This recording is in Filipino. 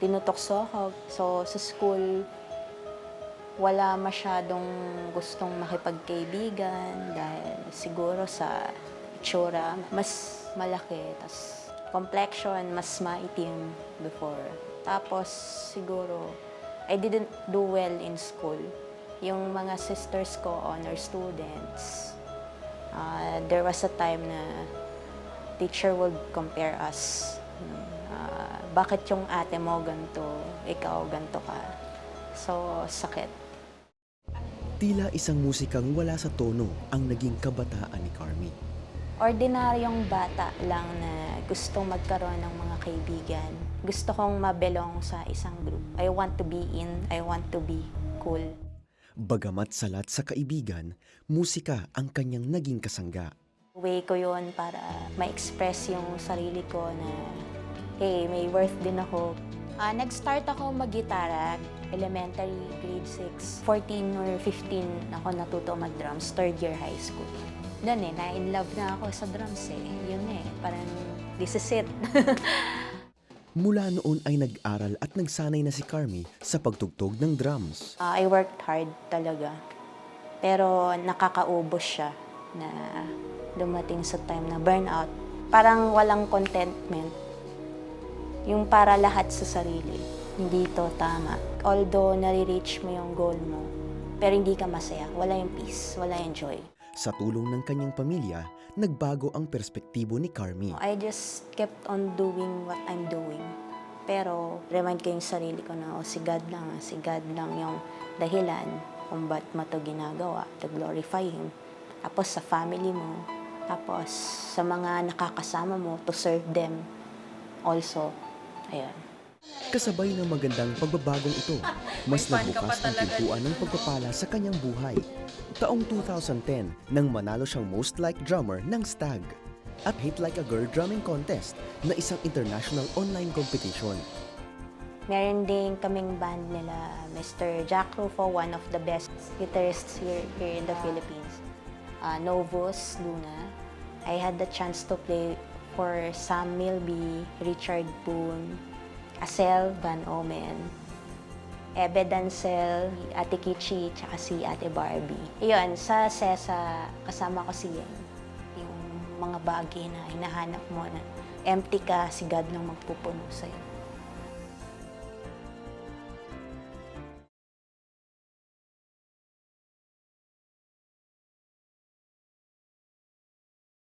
Tinutokso ako. So, sa school, wala masyadong gustong makipagkaibigan dahil siguro sa itsura, mas malaki. Tapos, complexion, mas maitim before. Tapos, siguro, I didn't do well in school. Yung mga sisters ko, honor students, uh, there was a time na teacher would compare us. Ah, bakit yung ate mo ganito, ikaw ganito ka. So, sakit. Tila isang musikang wala sa tono ang naging kabataan ni Carmi. Ordinaryong bata lang na gustong magkaroon ng mga kaibigan. Gusto kong mabelong sa isang group. I want to be in, I want to be cool. Bagamat salat sa kaibigan, musika ang kanyang naging kasangga. Way ko yon para ma-express yung sarili ko na, hey, may worth din ako. Ah, nag-start ako mag-gitara, elementary, grade 6. 14 or 15 ako natuto mag-drums, third year high school. Doon eh, na-in love na ako sa drums eh. Yun eh, parang this is it. Mula noon ay nag-aral at nagsanay na si Carmi sa pagtugtog ng drums. Ah, I worked hard talaga. Pero nakakaubos siya na dumating sa time na burnout. Parang walang contentment. Yung para lahat sa sarili. Hindi to tama. Although nare-reach mo yung goal mo, pero hindi ka masaya. Wala yung peace, wala yung joy. Sa tulong ng kanyang pamilya, nagbago ang perspektibo ni Carmi. I just kept on doing what I'm doing. Pero remind ko yung sarili ko na, oh, si God lang, ah, si God lang yung dahilan kung ba't mo to ginagawa, to glorify Him. Tapos sa family mo, tapos sa mga nakakasama mo, to serve them also. Ayun. Kasabay ng magandang pagbabagong ito, mas nagbukas ang pintuan ng pagpapala sa kanyang buhay. Taong 2010, nang manalo siyang Most Like Drummer ng STAG at Hit Like a Girl Drumming Contest na isang international online competition. Meron din kaming band nila, Mr. Jack Rufo, one of the best guitarists here, here in the Philippines. Uh, Novus Luna. I had the chance to play for Sam Milby, Richard Boone, Asel Van Omen, Ebe Dancel, Ate Kichi, tsaka si Ate Barbie. Iyon, sa SESA, kasama ko si Yen. Yung mga bagay na hinahanap mo na empty ka, si God lang magpupuno sa'yo.